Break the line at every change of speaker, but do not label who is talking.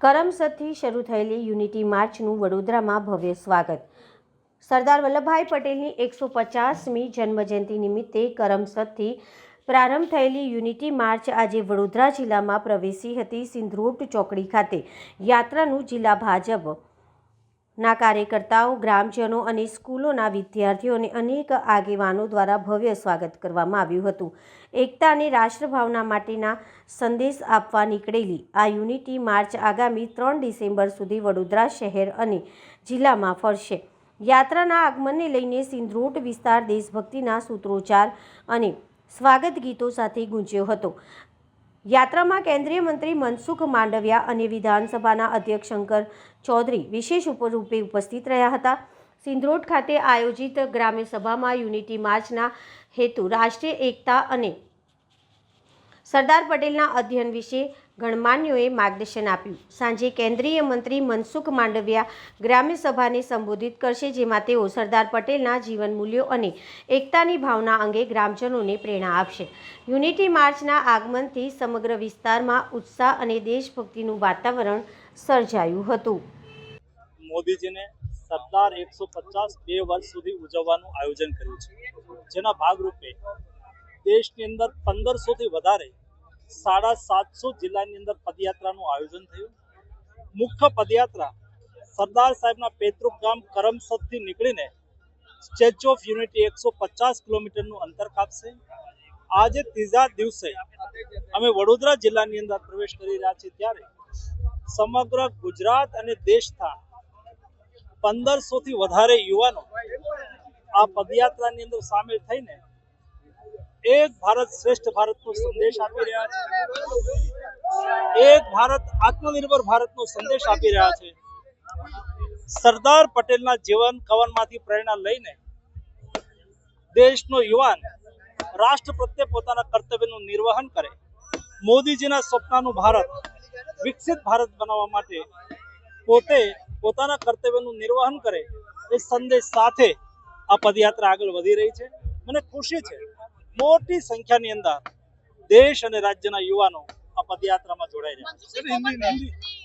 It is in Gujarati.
કરમસદથી શરૂ થયેલી યુનિટી માર્ચનું વડોદરામાં ભવ્ય સ્વાગત. સરદાર વલ્લભભાઈ પટેલની એકસો પચાસમી જન્મજયંતિ નિમિત્તે કરમસદથી પ્રારંભ થયેલી યુનિટી માર્ચ આજે વડોદરા જિલ્લામાં પ્રવેશી હતી સિંધરોટ ચોકડી ખાતે. યાત્રાનું જિલ્લા ભાજપ ના કાર્યકર્તાઓ, ગ્રામજનો અને સ્કૂલોના વિદ્યાર્થીઓને અનેક આગેવાનો દ્વારા ભવ્ય સ્વાગત કરવામાં આવ્યું હતું. એકતા અને રાષ્ટ્રભાવના માટેના સંદેશ આપવા નીકળેલી આ યુનિટી માર્ચ આગામી ત્રણ ડિસેમ્બર સુધી વડોદરા શહેર અને જિલ્લામાં ફરશે. યાત્રાના આગમનને લઈને સિંધરોટ વિસ્તાર દેશભક્તિના સૂત્રોચ્ચાર અને સ્વાગત ગીતો સાથે ગુંજ્યો હતો. યાત્રામાં કેન્દ્રીય મંત્રી મનસુખ માંડવિયા અને વિધાનસભાના અધ્યક્ષ શંકર ચૌધરી વિશેષ ઉપરૂપે ઉપસ્થિત રહ્યા હતા. સિંધરોડ ખાતે આયોજિત ગ્રામ્ય સભામાં યુનિટી માર્ચના હેતુ રાષ્ટ્રીય એકતા અને સરદાર પટેલના અધ્યયન વિશે ગણમાન્યોએ માર્ગદર્શન આપ્યું. સાંજે કેન્દ્રીય મંત્રી મનસુખ માંડવિયા ગ્રામ્ય સભાને સંબોધિત કરશે, જેમાં તેઓ સરદાર પટેલના જીવન મૂલ્યો અને એકતાની ભાવના અંગે ગ્રામજનોને પ્રેરણા આપશે. યુનિટી માર્ચના આગમનથી સમગ્ર વિસ્તારમાં ઉત્સાહ અને દેશભક્તિનું વાતાવરણ સર્જાયું હતું.
મોદીજીને સરદાર એકસો પચાસ બે વર્ષ સુધી ઉજવવાનું આયોજન કર્યું છે. જેના ભાગરૂપે દેશની અંદર પંદરસોથી વધારે સાડા સાતસો જિલ્લાની અંદર પદયાત્રાનું આયોજન થયું. મુખ્ય પદયાત્રા સરદાર સાહેબના પેતૃક ગામ કરમસદથી નીકળીને સ્ટેચ્યુ ઓફ યુનિટી એકસો પચાસ કિલોમીટરનું અંતર કાપશે. આજે ત્રીજા દિવસે અમે વડોદરા જિલ્લાની અંદર પ્રવેશ કરી રહ્યા છીએ ત્યારે સમગ્ર ગુજરાત અને દેશના પંદરસોથી વધારે યુવાનો આ પદયાત્રાની અંદર સામેલ થઈને એક ભારત શ્રેષ્ઠ ભારતનો સંદેશ આપી રહ્યા છે. એક ભારત આત્મનિર્ભર ભારતનો સંદેશ આપી રહ્યા છે. સરદાર પટેલના જીવન કવનમાંથી પ્રેરણા લઈને દેશનો યુવાન રાષ્ટ્ર પ્રત્યે પોતાના કર્તવ્યનું નિર્વહન કરે, મોદીજીના સ્વપ્નનું ભારત, વિકસિત ભારત બનાવવા માટે પોતે પોતાના કર્તવ્યનું નિર્વહન કરે એ સંદેશ સાથે આ પદયાત્રા આગળ વધી રહી છે. મને ખુશી છે મોટી સંખ્યાની અંદર દેશ અને રાજ્યના યુવાનો આ પદયાત્રામાં જોડાઈ રહ્યા છે